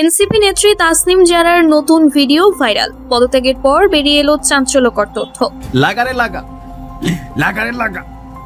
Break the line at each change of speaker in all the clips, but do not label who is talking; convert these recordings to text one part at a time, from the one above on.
NCP নেত্রী তাসনিম জারার নতুন video viral. পদত্যাগের পর বেরিয়ে এলো চাঞ্চল্যকর তথ্য।
লাগারে লাগা। লাগারে লাগা।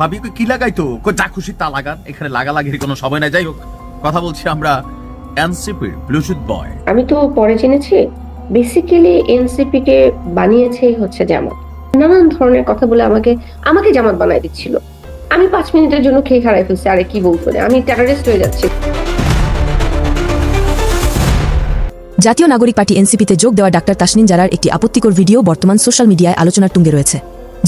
ভাবি কই কি লাগাই তো? কই যা খুশি তা লাগান। এখানে লাগা লাগির কোনো সময় নাই। যাই হোক কথা বলছি আমরা এনসিপির ব্লুটুথ বয়।
আমি তো পরে জেনেছি বেসিক্যালি এনসিপি কে বানিয়েছেই হচ্ছে জামাত। নানান ধরনের কথা বলে আমাকে আমাকে জামাত বানাই দিচ্ছিল। আমি পাঁচ মিনিটের জন্য খেয়ে খারাই ফেলছি আরে কি বলতো আমি টেরারিস্ট হয়ে যাচ্ছি।
জাতীয় নাগরিক পার্টি এনসিপিতে যোগ দেওয়া ডাক্তার তাসনিন জারার একটি আপত্তিকর ভিডিও বর্তমান সোশ্যাল মিডিয়ায় আলোচনার টুঙ্গে রয়েছে।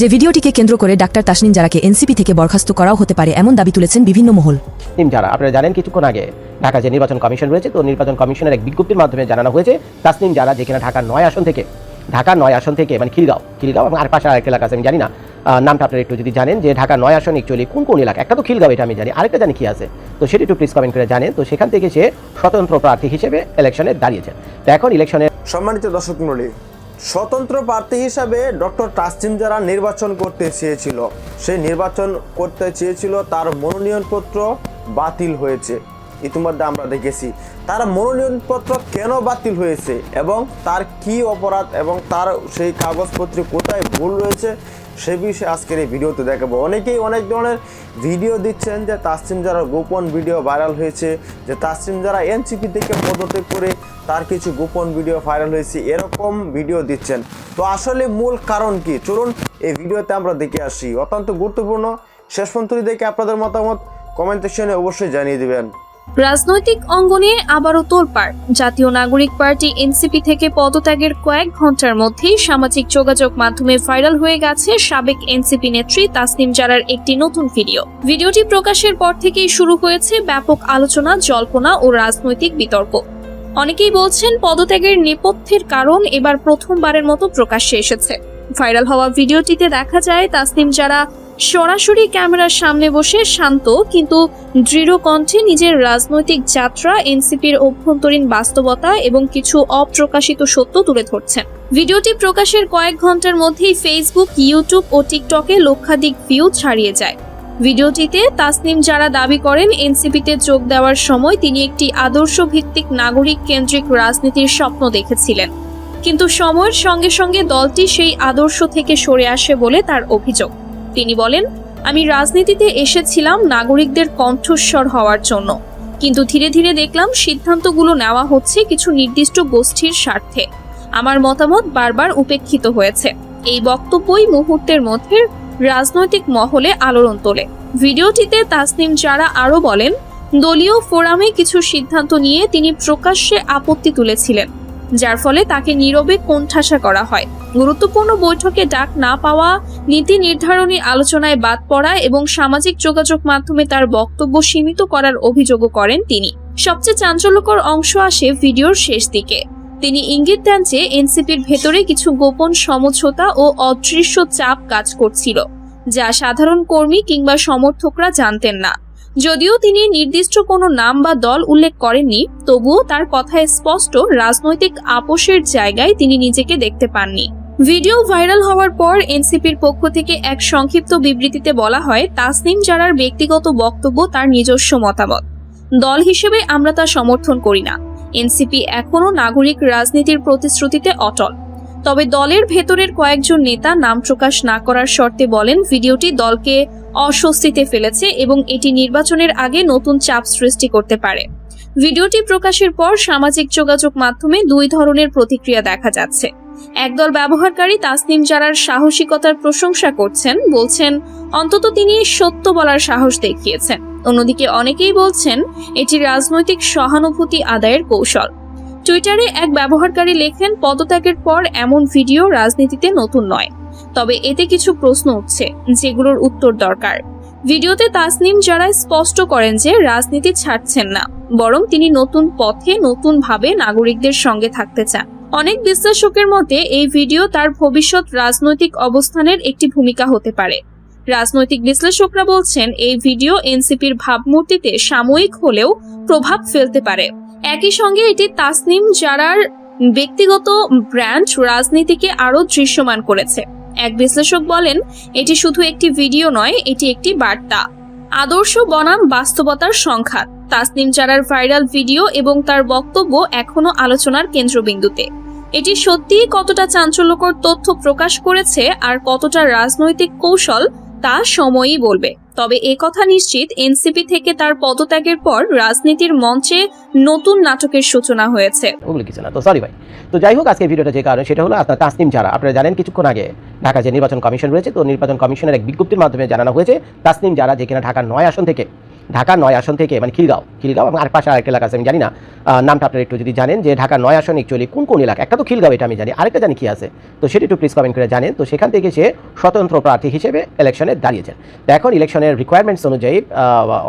যে ভিডিওটিকে কেন্দ্র করে ডাক্তার তাসনিন জারাকে এনসিপি থেকে বরখাস্ত করাও হতে পারে এমন দাবি তুলেছেন বিভিন্ন মহল।
যারা আপনারা জানেন কিছুক্ষণ আগে ঢাকা যে নির্বাচন কমিশন রয়েছে, তো নির্বাচন কমিশনের এক বিজ্ঞপ্তির মাধ্যমে জানানো হয়েছে, তাসনিম যারা যেখানে ঢাকা নয় আসন থেকে ঢাকা নয় আসন থেকে মানে খিলগাঁও খিলগাঁও এবং আর পাশে আরেকটা এলাকা আছে, আমি জানি না। নামটা আপনারা একটু যদি জানেন যে ঢাকা নয় আসন অ্যাকচুয়ালি কোন কোন এলাকা? একটা তো খিলগাঁও, এটা আমি জানি। আরেকটা জানি কি আছে? তো সেটা একটু প্লিজ কমেন্ট করে জানেন। তো সেখান থেকে সে স্বতন্ত্র প্রার্থী হিসেবে ইলেকশনে দাঁড়িয়েছেন। তো এখন ইলেকশনে
সম্মানিত দর্শক মণ্ডলী, স্বতন্ত্র প্রার্থী হিসাবে ডক্টর তাসজিম যারা নির্বাচন করতে চেয়েছিল। সে নির্বাচন করতে চেয়েছিল, তার মনোনয়নপত্র বাতিল হয়েছে। ইতিমধ্যে আমরা দেখেছি, তার মনোনয়নপত্র কেন বাতিল হয়েছে এবং তার কি অপরাধ এবং তার সেই কাগজপত্রে কোথায় ভুল রয়েছে, সে বিষয়ে আজকের এই ভিডিওতে দেখাবো। অনেকেই অনেক ধরনের ভিডিও দিচ্ছেন যে তাসিম যারা গোপন ভিডিও ভাইরাল হয়েছে, যে তাসিম যারা এনসিপি থেকে পদত্যাগ করে তার কিছু গোপন ভিডিও ভাইরাল হয়েছে, এরকম ভিডিও দিচ্ছেন। তো আসলে মূল কারণ কি? চলুন এই ভিডিওতে আমরা দেখে আসি। অত্যন্ত গুরুত্বপূর্ণ। শেষ পর্যন্ত দেখে আপনাদের মতামত কমেন্ট সেকশনে অবশ্যই জানিয়ে দিবেন।
রাজনৈতিক অঙ্গনে আবারও তোলপাড়। জাতীয় নাগরিক পার্টি এনসিপি থেকে পদত্যাগের কয়েক ঘণ্টার মধ্যেই সামাজিক যোগাযোগ মাধ্যমে ভাইরাল হয়ে গেছে সাবেক এনসিপি নেত্রী তাসনিম জারার একটি নতুন ভিডিও। ভিডিওটি প্রকাশের পর থেকেই শুরু হয়েছে ব্যাপক আলোচনা, জল্পনা ও রাজনৈতিক বিতর্ক। অনেকেই বলছেন পদত্যাগের নেপথ্যের কারণ এবার প্রথমবারের মতো প্রকাশ্যে এসেছে। ভাইরাল হওয়া ভিডিওটিতে দেখা যায় তাসনিম যারা সরাসরি ক্যামেরার সামনে বসে শান্ত কিন্তু দৃঢ় কণ্ঠে নিজের রাজনৈতিক যাত্রা, এনসিপির অভ্যন্তরীণ বাস্তবতা এবং কিছু অপ্রকাশিত সত্য তুলে ধরছেন। ভিডিওটি প্রকাশের কয়েক ঘণ্টার মধ্যেই ফেসবুক ইউটিউব ও টিকটকে লক্ষাধিক ভিউ ছাড়িয়ে যায়। ভিডিওটিতে তাসনিম যারা দাবি করেন, এনসিপিতে যোগ দেওয়ার সময় তিনি একটি আদর্শ ভিত্তিক নাগরিক কেন্দ্রিক রাজনীতির স্বপ্ন দেখেছিলেন। কিন্তু সময়ের সঙ্গে সঙ্গে দলটি সেই আদর্শ থেকে সরে আসে বলে তার অভিযোগ। তিনি বলেন, আমি রাজনীতিতে এসেছিলাম নাগরিকদের কণ্ঠস্বর হওয়ার জন্য। কিন্তু ধীরে ধীরে দেখলাম সিদ্ধান্তগুলো নেওয়া হচ্ছে কিছু নির্দিষ্ট গোষ্ঠীর স্বার্থে। আমার মতামত বারবার উপেক্ষিত হয়েছে। এই বক্তব্যই মুহূর্তের মধ্যে রাজনৈতিক মহলে আলোড়ন তোলে। ভিডিওটিতে তাসনিম যারা আরও বলেন, দলীয় ফোরামে কিছু সিদ্ধান্ত নিয়ে তিনি প্রকাশ্যে আপত্তি তুলেছিলেন। যার ফলে তাকে নীরবে কোণঠাসা করা হয়। গুরুত্বপূর্ণ বৈঠকে ডাক না পাওয়া, নীতি নির্ধারণী আলোচনায় বাদ পড়া এবং সামাজিক যোগাযোগ মাধ্যমে তার বক্তব্য সীমিত করার অভিযোগও করেন তিনি। সবচেয়ে চাঞ্চল্যকর অংশ আসে ভিডিওর শেষ দিকে। তিনি ইঙ্গিত দেন যে এনসিপির ভেতরে কিছু গোপন সমঝোতা ও অদৃশ্য চাপ কাজ করছিল, যা সাধারণ কর্মী কিংবা সমর্থকরা জানতেন না। যদিও তিনি নির্দিষ্ট কোনো নাম বা দল উল্লেখ করেননি, তবুও তার কথায় স্পষ্ট রাজনৈতিক আপোষের জায়গায় তিনি নিজেকে দেখতে পাননি। ভিডিও ভাইরাল হওয়ার পর এনসিপির পক্ষ থেকে এক সংক্ষিপ্ত বিবৃতিতে বলা হয়, তাসনিম জারার ব্যক্তিগত বক্তব্য তার নিজস্ব মতামত। দল হিসেবে আমরা তা সমর্থন করি না। এনসিপি এখনও নাগরিক রাজনীতির প্রতিশ্রুতিতে অটল। তবে দলের ভেতরের কয়েকজন নেতা নাম প্রকাশ না করার শর্তে বলেন, ভিডিওটি দলকে অস্বস্তিতে ফেলেছে এবং এটি নির্বাচনের আগে নতুন চাপ সৃষ্টি করতে পারে। ভিডিওটি প্রকাশের পর সামাজিক যোগাযোগ মাধ্যমে দুই ধরনের প্রতিক্রিয়া দেখা যাচ্ছে। একদল ব্যবহারকারী তাসনিম জারার সাহসিকতার প্রশংসা করছেন, বলছেন, অন্তত তিনি সত্য বলার সাহস দেখিয়েছেন। অন্যদিকে অনেকেই বলছেন, এটি রাজনৈতিক সহানুভূতি আদায়ের কৌশল। টুইটারে এক ব্যবহারকারী লেখেন, পদত্যাগের পর এমন ভিডিও রাজনীতিতে নতুন নয়। তবে এতে কিছু প্রশ্ন উঠছে, যেগুলোর উত্তর দরকার। ভিডিওতে তাসনিম যারা স্পষ্ট করেন যে রাজনীতি ছাড়ছেন না, বরং তিনি নতুন পথে নতুন ভাবে নাগরিকদের সঙ্গে থাকতে চান। অনেক বিশ্লেষকের মতে, এই ভিডিও তার ভবিষ্যৎ রাজনৈতিক অবস্থানের একটি ভূমিকা হতে পারে। রাজনৈতিক বিশ্লেষকরা বলছেন, এই ভিডিও এনসিপির ভাবমূর্তিতে সাময়িক হলেও প্রভাব ফেলতে পারে। একই সঙ্গে এটি তাসনিম জারার ব্যক্তিগত ব্র্যান্ড রাজনীতিকে আরও দৃশ্যমান করেছে। এক বিশ্লেষক বলেন, এটি শুধু একটি ভিডিও নয়, এটি একটি বার্তা। আদর্শ বনাম বাস্তবতার সংখ্যা তাসনিম জারার ভাইরাল ভিডিও এবং তার বক্তব্য এখনও আলোচনার কেন্দ্রবিন্দুতে। এটি সত্যিই কতটা চাঞ্চল্যকর তথ্য প্রকাশ করেছে আর কতটা রাজনৈতিক কৌশল তা সময়ই বলবে। তবে এ কথা নিশ্চিত এনসিপি থেকে তার পদত্যাগের পর রাজনীতির মঞ্চে নতুন নাটকের সূচনা হয়েছে।
না, তো সরি ভাই। তো যাই হোক, আজকে ভিডিওটা যে কারণে, সেটা হলো আপনার তাসনিম যারা। আপনারা জানেন কিছুক্ষণ আগে ঢাকা যে নির্বাচন কমিশন রয়েছে, তো নির্বাচন কমিশনের এক বিজ্ঞপ্তির মাধ্যমে জানানো হয়েছে, তাসনিম যারা যে কিনা ঢাকার নয় আসন থেকে ঢাকা নয় আসন থেকে মানে খিলগাঁও খিলগাঁও এবং আর পাশে আরেকটা এলাকা আছে, আমি জানি না। নামটা আপনারা একটু যদি জানেন যে ঢাকা নয় আসন অ্যাকচুয়ালি কোন কোন এলাকা? একটা তো খিলগাঁও, এটা আমি জানি। আরেকটা জানি কি আছে? তো সেটা একটু প্লিজ কমেন্ট করে জানেন। তো সেখান থেকে সে স্বতন্ত্র প্রার্থী হিসেবে ইলেকশনে দাঁড়িয়েছেন। তো এখন ইলেকশনের রিকোয়ারমেন্টস অনুযায়ী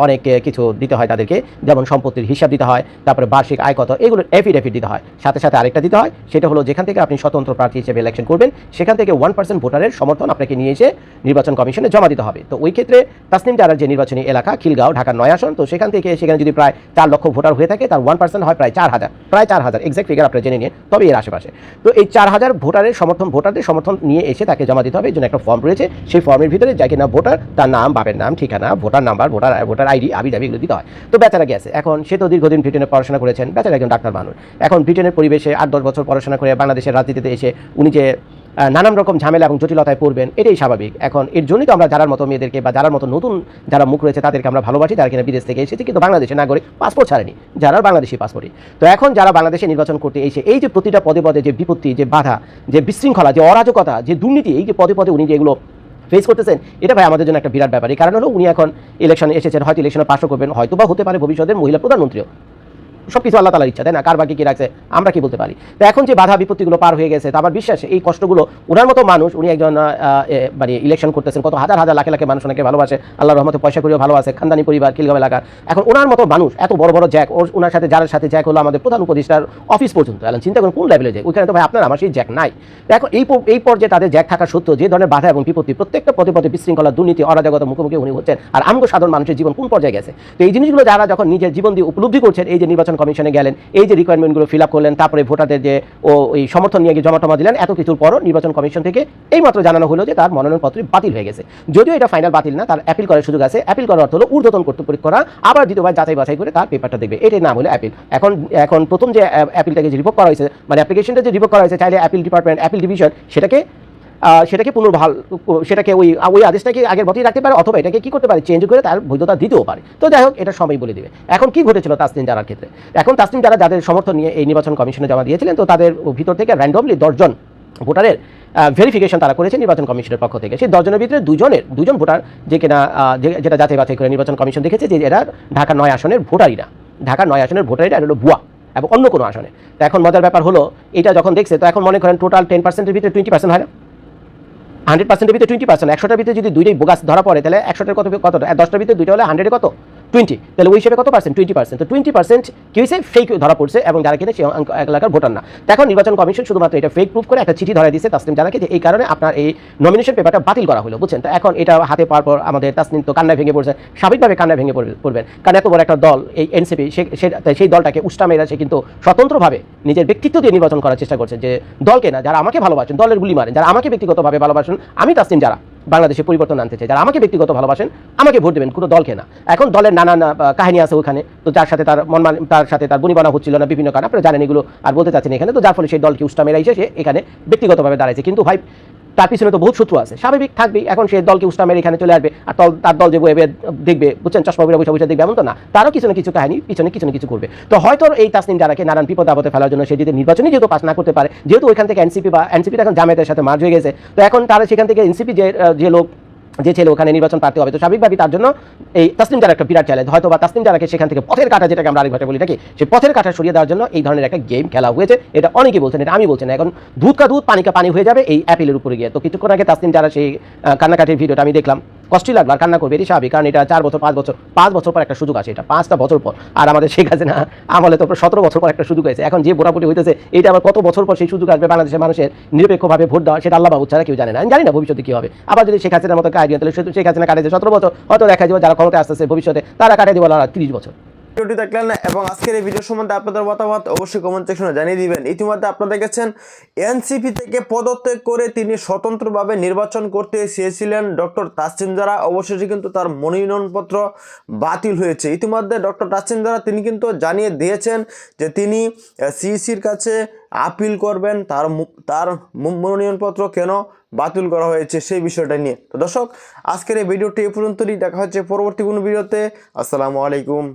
অনেক কিছু দিতে হয় তাদেরকে, যেমন সম্পত্তির হিসাব দিতে হয়, তারপরে বার্ষিক আয় কত, এগুলো এফিডেভিট দিতে হয়। সাথে সাথে আরেকটা দিতে হয়, সেটা হলো যেখান থেকে আপনি স্বতন্ত্র প্রার্থী হিসেবে ইলেকশন করবেন, সেখান থেকে ওয়ান পার্সেন্ট ভোটারের সমর্থন আপনাকে নিয়ে এসে নির্বাচন কমিশনে জমা দিতে হবে। তো ওই ক্ষেত্রে তাসনিম জারার যে নির্বাচনী এলাকা, খিলগাঁও ঢাকার নয় আসন, তো সেখান থেকে সেখানে যদি প্রায় চার লক্ষ ভোটার হয়ে থাকে, তার ওয়ান পার্সেন্ট হয় প্রায় চার হাজার, প্রায় চার হাজার এক্সাক্ট ফিগার আপনারা জেনে নিন, তবে এর আশেপাশে। তো এই চার হাজার ভোটারের সমর্থন, ভোটারদের সমর্থন নিয়ে এসে তাকে জমা দিতে হবে, এই জন্য একটা ফর্ম রয়েছে, সেই ফর্মের ভিতরে যাকে কিনা ভোটার, তার নাম, বাপের নাম, ঠিকানা, voter number voter voter ID আবি দাবি এগুলো দিতে হয়। তো বেচারা গেছে, এখন সে তো দীর্ঘদিন ব্রিটেনে পড়াশোনা করেছেন, বেচারা একজন ডাক্তার মানুষ। এখন ব্রিটেনের পরিবেশে আট দশ বছর পড়াশোনা করে বাংলাদেশের রাজনীতিতে এসে উনি যে নানান রকম ঝামেলা এবং জটিলতায় পড়বেন, এটাই স্বাভাবিক। এখন এর জন্যই তো আমরা যারার মতো মেয়েদেরকে বা যারার মতো নতুন যারা মুখ রয়েছে তাদেরকে আমরা ভালোবাসি, যারা কিনা বিদেশ থেকে এসেছে কিন্তু বাংলাদেশের নাগরিক পাসপোর্ট ছাড়েনি, যারা বাংলাদেশি পাসপোর্টই তো এখন যারা বাংলাদেশে নির্বাচন করতে এসে, এই যে প্রতিটা পদে পদে যে বিপত্তি, যে বাধা, যে বিশৃঙ্খলা, যে অরাজকতা, যে দুর্নীতি, এই যে পদে পদে উনি যেগুলো ফেস করতেছেন, এটা ভাই আমাদের জন্য একটা বিরাট ব্যাপার। এই কারণ হলো উনি এখন ইলেকশনে এসেছেন, হয়তো ইলেকশনে পাশও করবেন হয়তো বা হতে পারে ভবিষ্যতের মহিলা প্রধানমন্ত্রীও। সব কিছু আল্লাহ তালার ইচ্ছা, তাই না? কার বাকি কি রাখছে, আমরা কি বলতে পারি? তো এখন যে বাধা বিপত্তিগুলো পার হয়ে গেছে, তো আমার বিশ্বাস, এই কষ্টগুলো ওনার মতো মানুষ, উনি একজন মানে ইলেকশন করতেছেন, কত হাজার হাজার লাখে লাখে মানুষ ওনাকে ভালোবাসে আল্লাহ রহমতে পয়সা করেও ভালোবাসে খানদানি পরিবার, খিলগাঁও এলাকার। এখন ওনার মতো মানুষ, এত বড় বড় জ্যাক, ওর, ওনার সাথে, যার সাথে জ্যাক হলো আমাদের প্রধান উপদেষ্টার অফিস পর্যন্ত এখন চিন্তা করুন কোন লেভেলে যায় ওইখানে তো ভাই আপনার, আমার সেই জ্যাক নাই। এখন এই এই পর্যায়ে তাদের জ্যাক থাকা সত্ত্বেও যে ধরনের বাধা এবং বিপত্তি প্রত্যেকটা পদে পদে বিশৃঙ্খলা, দুর্নীতি, অরাজকতা মুখোমুখি উনি হচ্ছেন। আর আমগো সাধারণ মানুষের জীবন কোন পর্যায়ে গেছে? তো এই জিনিসগুলো যারা যখন নিজের জীবন দিয়ে উপলব্ধি করছেন, এই যে নির্বাচন কমিশনে গেলেন। এই যে রিকোয়ারমেন্টগুলো ফিল আপ করলেন, তারপরে ভোটারদের যে ও ওই সমর্থন নিয়ে গিয়ে জমা টমা দিলেন, এত কিছুর পরও নির্বাচন কমিশন থেকে এইমাত্র জানানো হলো যে তার মনোনয়নপত্র বাতিল হয়ে গেছে। যদিও এটা ফাইনাল বাতিল না, তার অ্যাপিল করার সুযোগ আছে। অ্যাপিল করার অর্থ হলো ঊর্ধ্বতন কর্তৃপক্ষ করা, আবার দ্বিতীয়বার যাচাই বাছাই করে তার পেপারটা দেখবে। এটাই নাম হলো অ্যাপিল এখন এখন প্রথম যে অ্যাপিলটাকে যে রিভোক করা হয়েছে মানে অ্যাপ্লিকেশনটা যে রিপোর্ট করা হয়েছে, চাইলে অ্যাপিল ডিপার্টমেন্ট অ্যাপিল ডিভিশন সেটাকে সেটাকে পুনর্বহাল সেটাকে ওই ওই আদেশটাকে আগের মতোই রাখতে পারে অথবা এটাকে কি করতে পারে? চেঞ্জ করে তার বৈধতা দিতেও পারে। তো যাই হোক, এটা সময় বলে দিবে। এখন কি ঘটেছিল তাসনিম জারার ক্ষেত্রে? এখন তাসনিম যারা যাদের সমর্থন নিয়ে এই নির্বাচন কমিশনে জমা দিয়েছিলেন, তো তাদের ভিতর থেকে র্যান্ডমলি দশজন ভোটারের ভেরিফিকেশন তারা করেছে নির্বাচন কমিশনের পক্ষ থেকে। সেই দশজনের ভিতরে দুজনের, দুজন ভোটার যে কিনা যেটা যাচাই বাছাই করে নির্বাচন কমিশন দেখেছে যে এরা ঢাকা নয় আসনের ভোটারই না ঢাকা নয় আসনের ভোটারই এটা হলো ভুয়া এবং অন্য কোনো আসনে। তো এখন মজার ব্যাপার হলো, এটা যখন দেখছে, তো এখন মনে করেন টোটাল টেন পার্সেন্টের ভিতরে টোয়েন্টি পার্সেন্ট হয় না? হান্ড্রেড পার্সেন্টের ভিতরে টোয়েন্টি পার্সেন্ট একশোটার ভিতরে যদি দুইটাই বোগাস ধরা পড়ে, তাহলে একশোটার কত কত দশটার ভিতরে দুইটা হলে হান্ড্রেডে কত? টোয়েন্টি তাহলে ওই হিসেবে কত পার্সেন্ট টোয়েন্টি পার্সেন্ট তো টোয়েন্টি পার্সেন্ট কি হয়েছে? ফেক ধরা পড়ছে এবং যারা কিনা সেই এলাকার ভোটার না এখন নির্বাচন কমিশন শুধুমাত্র এটা ফেক প্রুফ করে একটা চিঠি ধরা দিয়েছে তাসনিম জানাকে যে এই কারণে আপনার এই নমিনেশন পেপারটা বাতিল করা হলো, বুঝছেন? তো এখন এটা হাতে পাওয়ার পর আমাদের তাসনিম তো কান্নায় ভেঙে পড়ছে। স্বাভাবিকভাবে কান্নায় ভেঙে পড়বে- পড়বেন। কারণ এত বড় একটা দল, এই এনসিপি সেই দলটাকে উষ্টা মেয়েরা সে কিন্তু স্বতন্ত্রভাবে নিজের ব্যক্তিত্ব দিয়ে নির্বাচন করার চেষ্টা করছে। যে দলকে না, যারা আমাকে ভালোবাসেন, দলের গুলি মারেন, যারা আমাকে ব্যক্তিগতভাবে ভালোবাসেন, আমি তাসনিম যারা বাংলাদেশে পরিবর্তন আনতে চাই। যারা আমাকে ব্যক্তিগত ভালোবাসেন, আমাকে ভোট দেবেন, কোনো দলকে না। এখন দলের নানান কাহিনী আছে ওখানে। তো যার সাথে তার মন তার সাথে তার বনিবানা হচ্ছিল না বিভিন্ন কারণ। আপনারা জানেন এগুলো আর বলতে চাচ্ছেন এখানে। তো যার ফলে সেই দলকে উষ্টা মেরাইছে সে এখানে ব্যক্তিগতভাবে দাঁড়াইছে। কিন্তু ভাই তার পিছনে তো বহুত শত্রু আছে। স্বাভাবিক থাকবে, এখন সে দলকে উস্তামের মেরে এখানে চলে আসবে, আর তার দল যে বয়ে দেখবে, বুঝছেন? চশমা বইরা বসে বসে দেখবে, এমন তো না। তারও কিছু না কিছু কাহিনী, পিছনে কিছু না কিছু করবে তো হয়তো এই তাসনিম যারাকে নানান বিপদ আপদে ফেলার জন্য সে যদি নির্বাচনে যেহেতু পাস না করতে পারে, যেহেতু ওইখান থেকে এনসিপি বা এনসিপি এখন জামায়াতের সাথে মার্জ হয়ে গেছে, তো এখন তারা সেখান থেকে এনসিপি যে যে লোক যে ছেলে ওখানে নির্বাচন প্রার্থী হবে, তো স্বাভাবিকভাবেই তার জন্য এই তাসলিম জালা একটা বিরাট চ্যালেঞ্জ হয়তো বা তাসলিম জালাকে সেখান থেকে পথের কাটা যেটাকে আমরা আরেক বলি নাকি সেই পথের কাটা সরিয়ে দেওয়ার জন্য এই ধরনের একটা গেম খেলা হয়েছে। এটা অনেকেই বলছেন, এটা আমি বলছি না, এখন দুধ কা দুধ পানিকা পানি হয়ে যাবে, এই অ্যাপেলের উপরে গিয়ে। তো কিছুক্ষণ আগে তাসলিম জালা সেই কান্নাকাটির ভিডিওটা আমি দেখলাম। কষ্টই লাগবে আর কান্না করবে এটি স্বাভাবিক। কারণ এটা চার বছর, পাঁচ বছর পাঁচ বছর পর একটা সুযোগ আছে এটা। পাঁচটা বছর পর। আর আমাদের শেখ না, আমলে তো সতেরো বছর পর একটা সুযোগ আছে এখন যে বোরাপুটি হইতেছে, এটা আবার কত বছর পর সেই সুযোগ আসবে বাংলাদেশের মানুষের নিরপেক্ষভাবে ভোট দেওয়া, সেটা আল্লাহ বাবু ছাড়া কেউ জানে না। আমি জানি না ভবিষ্যতে কী হবে। আবার যদি শেখ হাসিনার মতো কাটিয়ে তাহলে শেখ হাসিনা কাটিয়েছে সতেরো বছর, হয়তো দেখা যাবে যারা ক্ষমতায় আসতেছে ভবিষ্যতে, তারা কাটিয়ে দেবো তিরিশ বছর।
ভিডিওটি দেখলেন না এবং আজকের এই ভিডিও সম্বন্ধে আপনাদের মতামত অবশ্যই কমেন্ট সেকশনে জানিয়ে দিবেন। ইতিমধ্যে আপনারা দেখেছেন এনসিপি থেকে পদত্যাগ করে তিনি স্বতন্ত্রভাবে নির্বাচন করতে চেয়েছিলেন ডক্টর তাসিম অবশেষে কিন্তু তার মনোনয়নপত্র বাতিল হয়েছে। ইতিমধ্যে ডক্টর তাসিম তিনি কিন্তু জানিয়ে দিয়েছেন যে তিনি সিইসির কাছে আপিল করবেন, তার তার মনোনয়নপত্র কেন বাতিল করা হয়েছে সেই বিষয়টা নিয়ে। তো দর্শক, আজকের এই ভিডিওটি এ পর্যন্তই। দেখা হচ্ছে পরবর্তী কোনো ভিডিওতে। আসসালামু আলাইকুম।